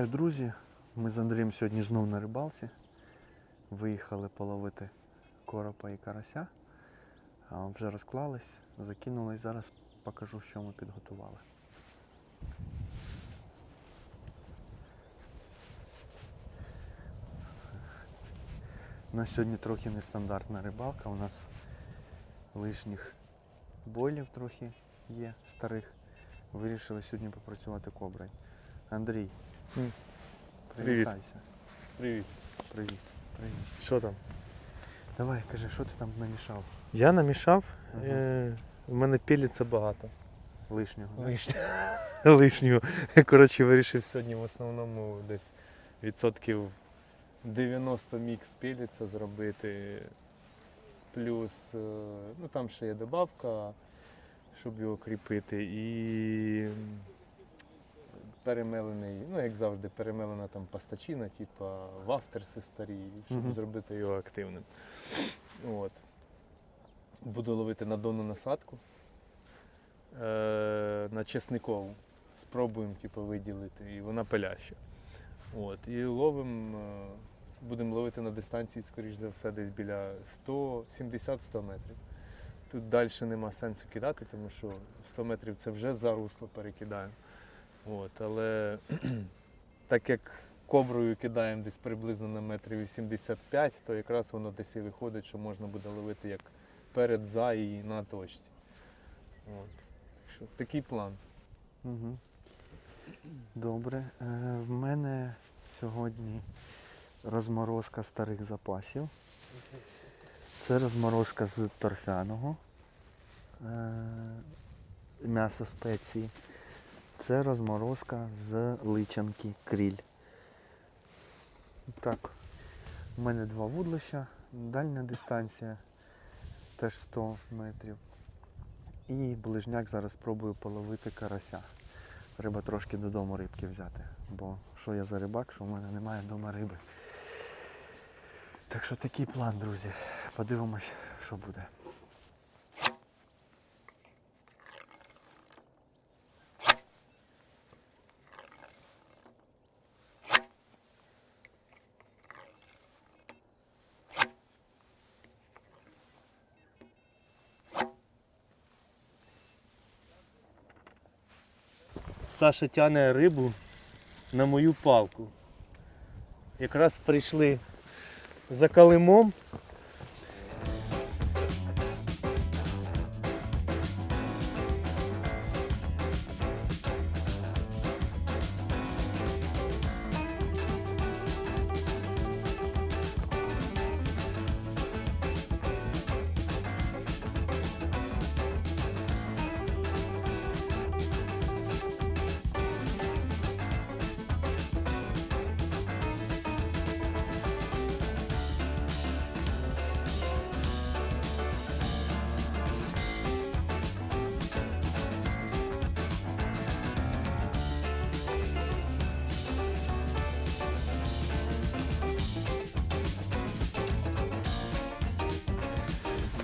Вітаю, друзі! Ми з Андрієм сьогодні знов на рибалці. Виїхали половити коропа і карася. Вже розклались, закинули і зараз покажу, що ми підготували. У нас сьогодні трохи нестандартна рибалка. У нас лишніх бойлів трохи є старих. Вирішили сьогодні попрацювати коброю. Андрій, М. привітайся. Привіт. Привіт. Привіт. Що там? Давай, кажи, що ти там намішав Я намішав. Ага. Е, в мене піліться багато. лишнього? да? Лишнього. Лишнього. Коротше, вирішив сьогодні в основному десь відсотків 90 мікс піліться зробити. Плюс, е, ну там ще є добавка, щоб його кріпити. І перемелений, ну як завжди, перемелена там пастачина, типу вафтерси старі, щоб Мгм. зробити його активним. От. Буду ловити на донну насадку. Е, на чесникову. Спробуємо типу, виділити, і вона пиляща. От. І ловимо, е, будемо ловити на дистанції, скоріш за все, десь біля 170-100 метрів. Тут далі нема сенсу кидати, тому що 100 метрів це вже за русло перекидаємо. От, але так як коброю кидаємо десь приблизно на метрів 85, то якраз воно десь і виходить, що можна буде ловити як перед, за і на точці. От. Що такий план. Угу. Добре. Е, в мене сьогодні розморозка старих запасів. Це розморозка з торфяного е, м'ясо спеції. Це розморозка з личанки кріль. Так, у мене два вудлища, дальня дистанція теж 100 метрів. І ближняк зараз спробую половити карася. Треба трошки додому рибки взяти. Бо що я за рибак, що в мене немає вдома риби. Так що такий план, друзі. Подивимось, що буде. Саша тяне рибу на мою палку. Якраз прийшли за калимом.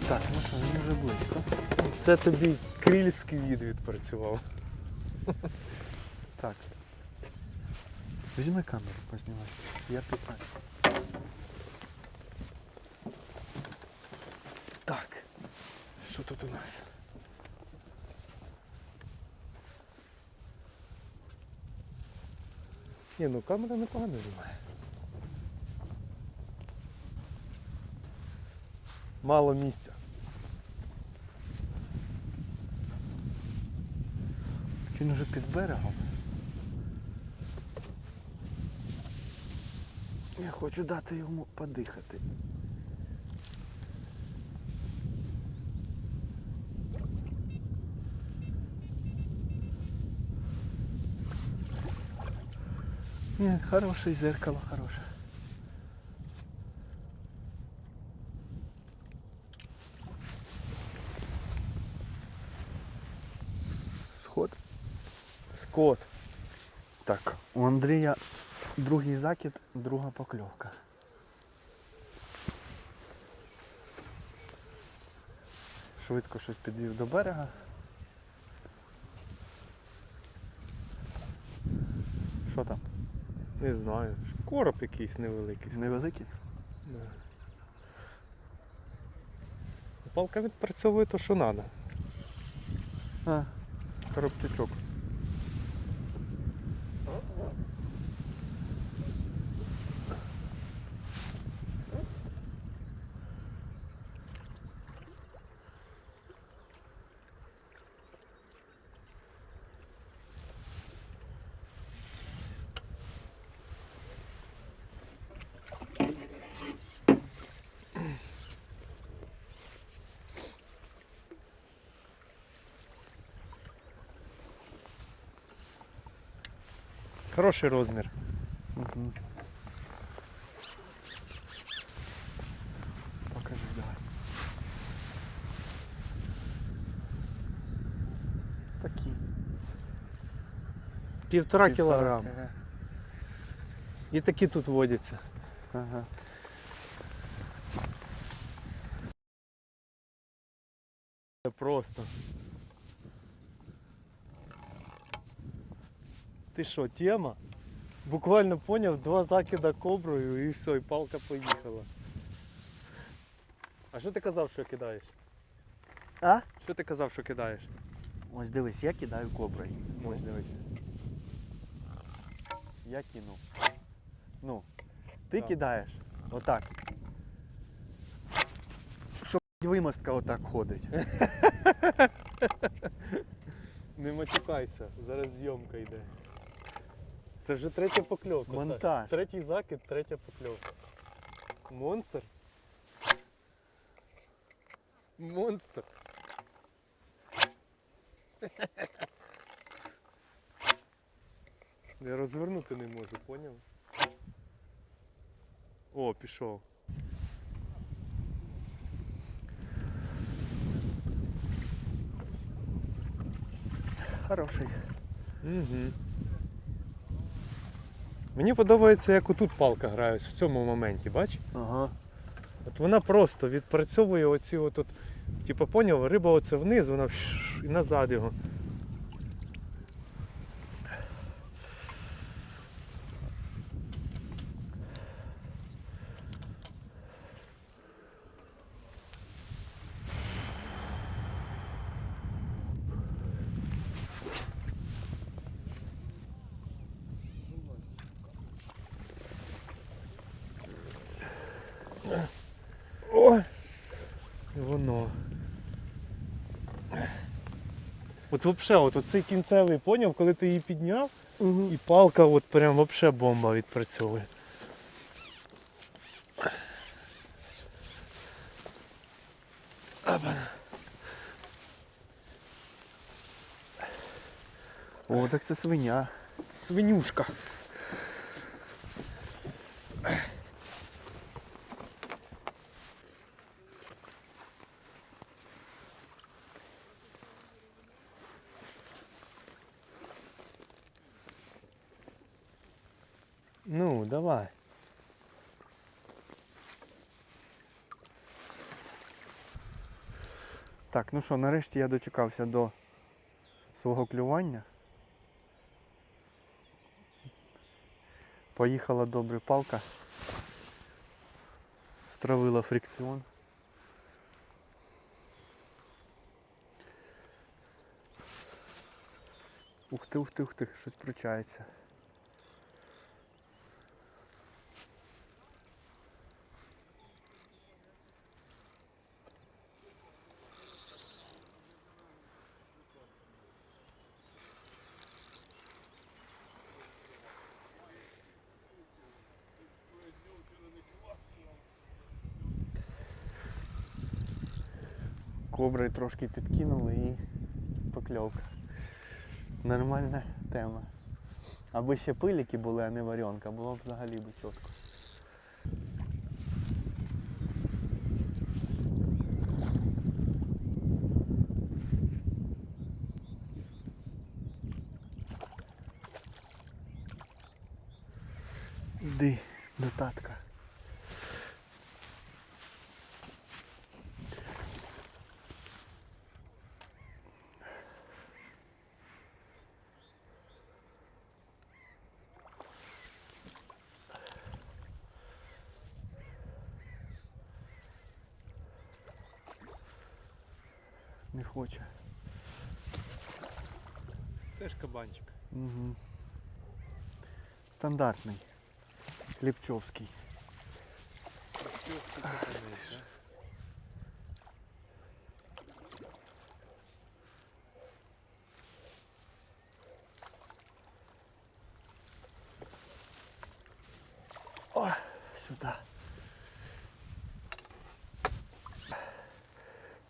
Так, ну що, він вже близько. Це тобі крільський від відпрацював. Так. Візьми камеру, познімай. Я питаю. Так. Що тут у нас? Ні, ну камера непогано знімає. Мало місця. Він вже під берегом. Я хочу дати йому подихати. Ні, хороше зеркало, хороше. Сход. Скот. Так, у Андрія другий закид, друга покльовка. Швидко щось підвів до берега. Що там? Не знаю. Короб якийсь невеликий. Невеликий? Да. Палка відпрацьовує то, що треба. А, коробчачок. Хороший розмір. Угу. Покажи, давай. Такі. Півтора Півтора кілограма. кг. І такі тут водяться. Ага. Це просто. Ти що, тема? Буквально поняв, два закида коброю і все, і палка поїхала. А що ти казав, що кидаєш? А? Що ти казав, що кидаєш? Ось дивись, я кидаю коброю. Ось дивись. Я кину. Ну, ти Так. кидаєш отак. Щоб вимостка отак ходить. Не матюкайся, зараз зйомка йде. Це вже третя покльовка. Саш. Третій закид, третя покльовка. Монстр? Монстр. Я розвернути не можу, поняв? О, пішов. Хороший. Угу. Мені подобається, як отут палка грає, ось в цьому моменті, бач? Ага. От вона просто відпрацьовує оці от, от типу, поняв, риба оце вниз, вона і назад його. Воно. От взагалі, от оцей кінцевий поняв, коли ти її підняв, Угу. і палка от прям взагалі бомба відпрацьовує. О, так це свиня. Свинюшка. Ну, давай. Так, ну що, нарешті я дочекався до свого клювання. Поїхала добре палка. Стравила фрикціон. Ух ти, ух ти, ух ти, щось пручається. Кобри трошки підкинули і покльовка. Нормальна тема. Аби ще пиліки були, а не варенка, було б взагалі би чітко. Хоче. Теж кабанчик. Угу. Стандартний. Кліпчовський. О, сюди.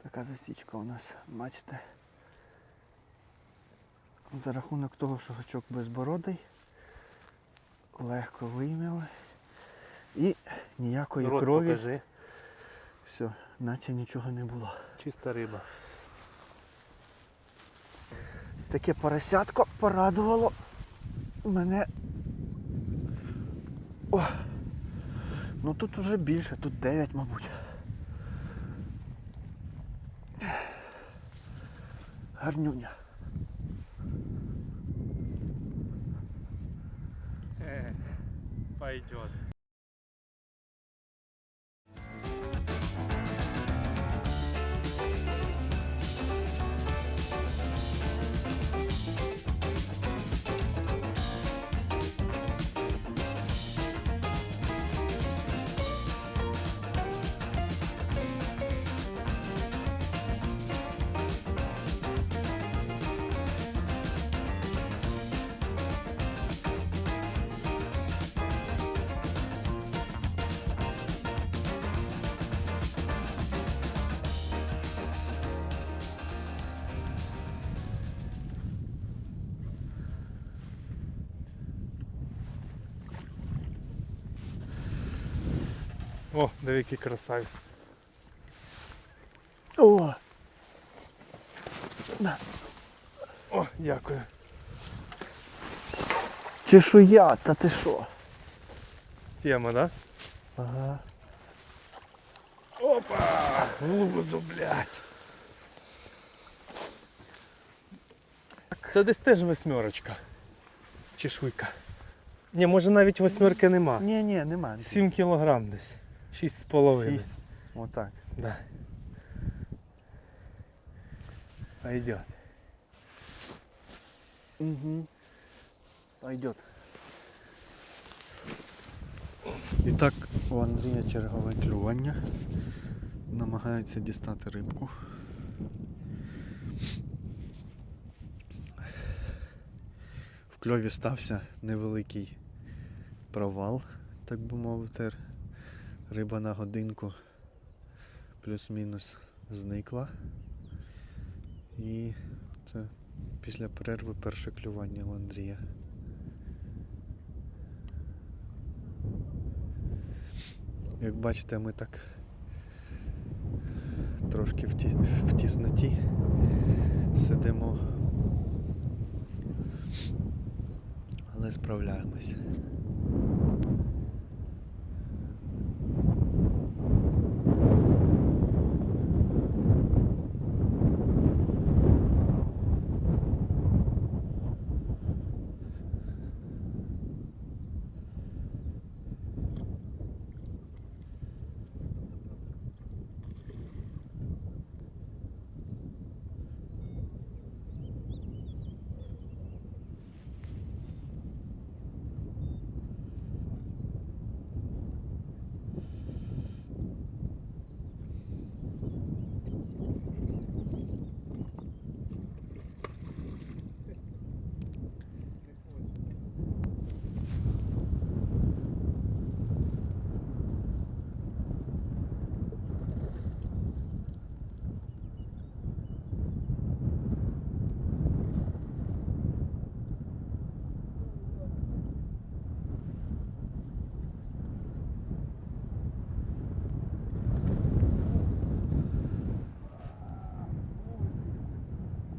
Така засічка у нас, бачите. За рахунок того, що гачок безбородий, легко вийняли. І ніякої Рот крові. покажи. Все, наче нічого не було. Чиста риба. Ось таке поросятко порадувало мене. О! Ну тут уже більше, тут 9, мабуть. Гарнюня. Пойдет. Диви, який красавець. О! На. О, дякую. Чешуя, та ти що? Тема, да? Ага. Опа! Глузу, блядь. Це десь теж восьмерочка. Чешуйка. Ні, може навіть восьмерки нема. Ні, ні, нема. 7 кілограм десь. Шість з половиною. Шість. Отак. Да. Пойдет. Угу. Пойдет. І так, у Андрія чергове клювання. Намагається дістати рибку. В кльові стався невеликий провал, так би мовити. Риба на годинку плюс-мінус зникла. І це після перерви перше клювання у Андрія. Як бачите, ми так трошки в, ті, в тісноті сидимо, але справляємось.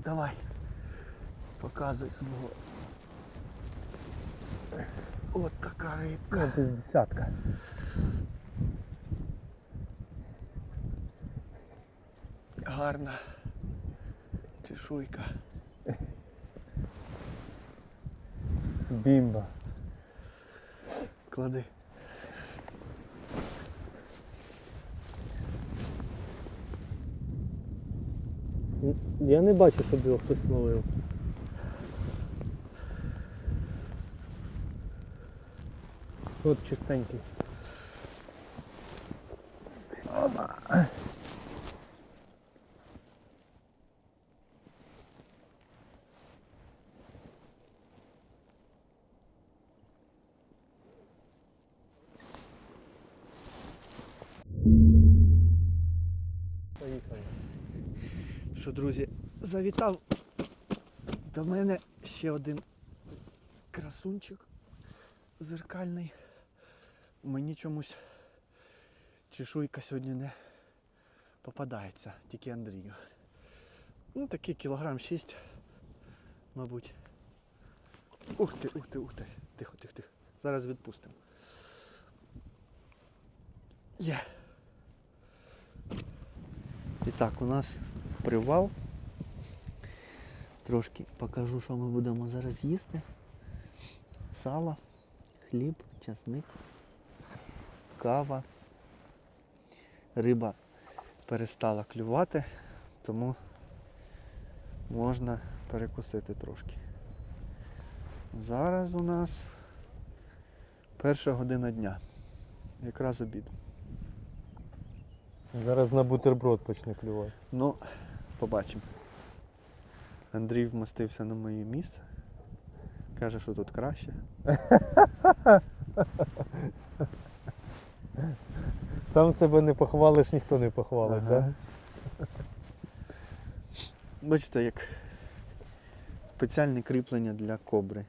Давай. Показуй свого. От така рибка. Ну, десь десятка. Гарна. Чешуйка. Бімба. Клади. Я не бачу, щоб його хтось ловив. От чистенький. Поїхали. Що, друзі, завітав до мене ще один красунчик зеркальний. Мені чомусь чешуйка сьогодні не попадається, тільки Андрію. Ну такий кілограм 6, мабуть. Ух ти, ух ти, ух ти. Тихо, тихо, тихо. Зараз відпустимо. Є. І так, у нас привал. Трошки покажу, що ми будемо зараз їсти. Сало, хліб, часник, кава. Риба перестала клювати, тому можна перекусити трошки. Зараз у нас перша година дня. Якраз обід. Зараз на бутерброд почне клювати. Ну, побачимо. Андрій вмостився на моє місце. Каже, що тут краще. Сам себе не похвалиш, ніхто не похвалить, Ага. так? Бачите, як спеціальне кріплення для кобри.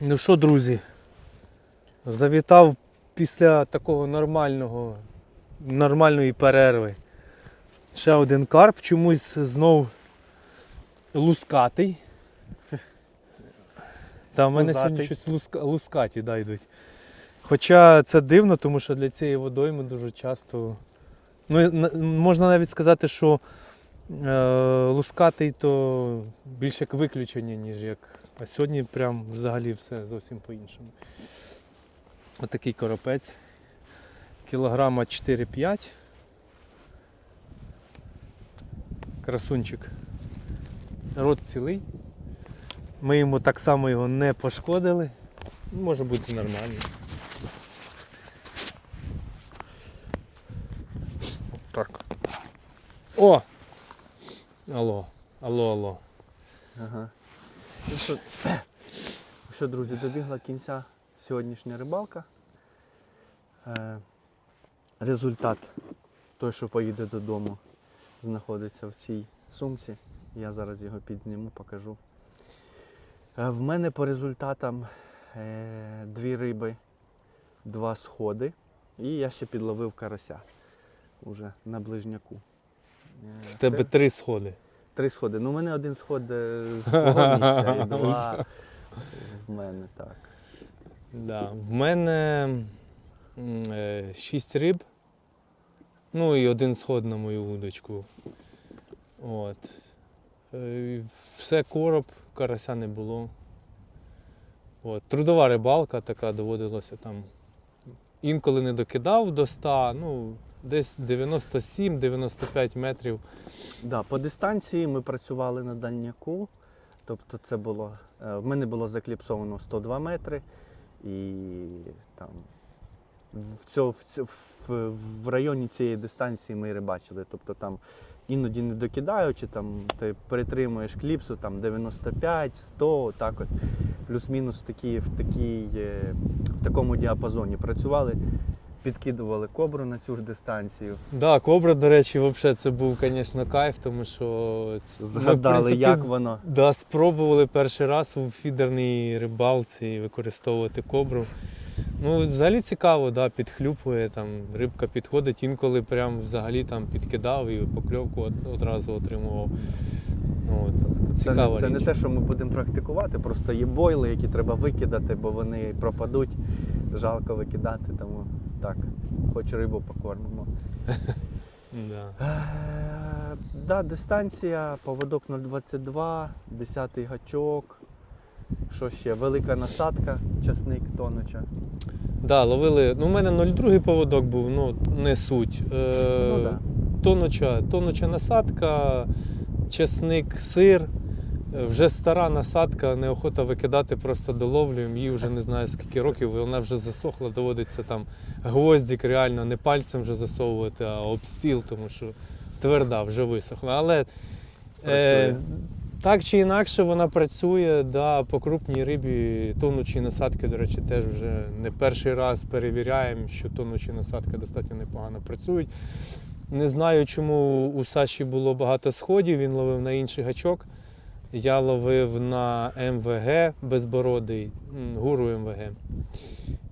Ну що, друзі, завітав після такого нормального, нормальної перерви. Ще один карп, чомусь знов лускатий. Та в мене сьогодні щось луска, лускаті да, йдуть. Хоча це дивно, тому що для цієї водойми дуже часто. Ну, можна навіть сказати, що е, лускатий то більше як виключення, ніж як. А сьогодні прям взагалі все зовсім по-іншому. Отакий коропець. Кілограма 4-5. Красунчик. Рот цілий. Ми йому так само його не пошкодили. Може бути нормально. Так. О! Алло, алло, алло. Ага. Ну що, що, друзі, добігла кінця сьогоднішня рибалка. Е, результат той, що поїде додому, знаходиться в цій сумці. Я зараз його підзніму, покажу. Е, в мене по результатам е, дві риби, два сходи. І я ще підловив карася уже на ближняку. Е, В тебе три сходи. Три сходи. Ну, у мене один сход з твого місця і два в мене, так. Да. В мене шість риб. Ну і один сход на мою удочку. От. Е, Все короб, карася не було. От. Трудова рибалка така доводилося там. Інколи не докидав до 100, ну, десь 97-95 метрів. Да, по дистанції ми працювали на дальняку. Тобто це було. е, В мене було закліпсовано 102 метри і там в, в, в, в районі цієї дистанції ми рибачили. Тобто там іноді не докидаючи, там ти перетримуєш кліпсу там 95, 100, так от, плюс-мінус такі, в, такій, е, в такому діапазоні працювали, підкидували кобру на цю ж дистанцію. Да, кобра, до речі, взагалі це був, звісно, кайф, тому що ц- ми, Згадали, принципі, як воно. Да, спробували перший раз у фідерній рибалці використовувати кобру. Ну, взагалі цікаво, да, підхлюпує, там, рибка підходить, інколи прям взагалі там підкидав і покльовку од- одразу отримував. Ну, Це, не, це не те, що ми будемо практикувати, просто є бойли, які треба викидати, бо вони пропадуть. Жалко викидати, тому так, хоч рибу покормимо. Да. Е, Да, дистанція, поводок 0,22, 10 гачок. Що ще? Велика насадка, часник тонуча. Да, ловили. Ну, у мене 0,2 поводок був, ну не суть. Е, Ну, да. тонуча, тонуча насадка, чесник, сир. Е, Вже стара насадка, неохота викидати, просто доловлюємо. Її вже не знаю скільки років, вона вже засохла, доводиться там гвоздик реально не пальцем вже засовувати, а об стіл, тому що тверда, вже висохла. Але е. Так чи інакше вона працює, да, по крупній рибі тонучі насадки, до речі, теж вже не перший раз перевіряємо, що тонучі насадки достатньо непогано працюють. Не знаю, чому у Саші було багато сходів, він ловив на інший гачок. Я ловив на МВГ безбородий, гуру МВГ.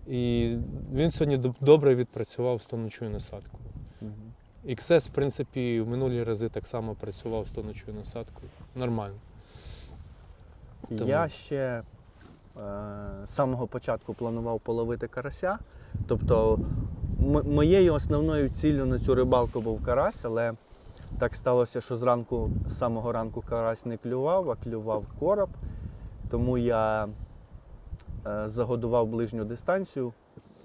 І він сьогодні добре відпрацював з тонучою насадкою. XS, в принципі, в минулі рази так само працював з тонучою насадкою. Нормально. Тому- Я ще е, з самого початку планував половити карася. Тобто моєю основною ціллю на цю рибалку був карась, але так сталося, що зранку, з самого ранку карась не клював, а клював короб. Тому я е, загодував ближню дистанцію,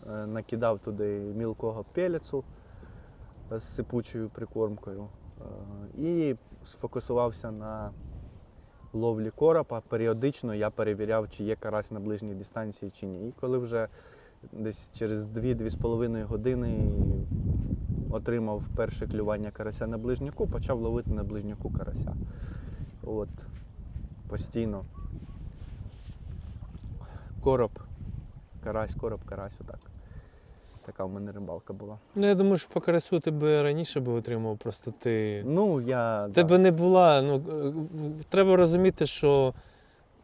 е, накидав туди мілкого пелецу з сипучою прикормкою е, і сфокусувався на ловлі коропа. Періодично я перевіряв, чи є карась на ближній дистанції чи ні. І коли вже десь через 2-2,5 години отримав перше клювання карася на ближняку, почав ловити на ближняку карася. От, постійно. Короб, карась, короб, карась, отак. Така в мене рибалка була. Ну, я думаю, що по карасю тебе раніше би отримав, просто ти. Ну, я. да. Не була. Ну, е, треба розуміти, що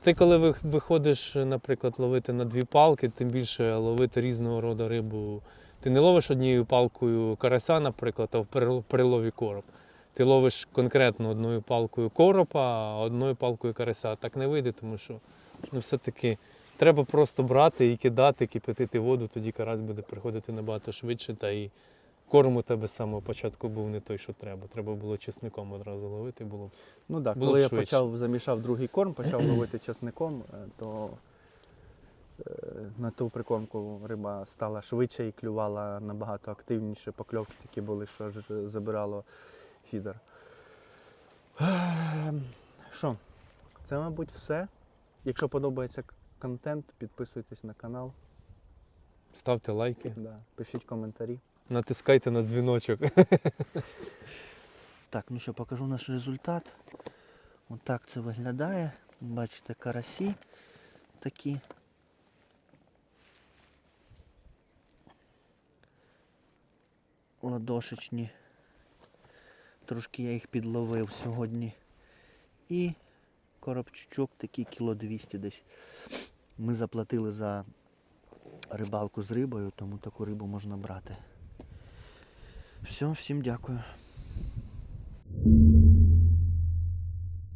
ти, коли виходиш, наприклад, ловити на дві палки, тим більше ловити різного роду рибу. Ти не ловиш однією палкою карася, наприклад, а в перел- перелові короб. Ти ловиш конкретно одною палкою коропа, а одною палкою карася. Так не вийде, тому що ну, все-таки треба просто брати і кидати, кипятити воду, тоді карась буде приходити набагато швидше. Та і корм у тебе з самого початку був не той, що треба. Треба було чесником одразу ловити. Було Ну так, Було коли я швидше. почав замішав другий корм, почав ловити часником, е, то е, на ту прикормку риба стала швидше і клювала набагато активніше. Покльовки такі були, що аж забирало фідер. Ем, Що, це, мабуть, все. Якщо подобається контент, підписуйтесь на канал, ставте лайки, да, пишіть коментарі. натискайте на дзвіночок. Так, ну що, покажу наш результат. Отак це виглядає. Бачите, карасі такі. Ладошечні. Трошки я їх підловив сьогодні. І коробчучок, такий кіло 200 десь. Ми заплатили за рибалку з рибою, тому таку рибу можна брати. Все, всім дякую.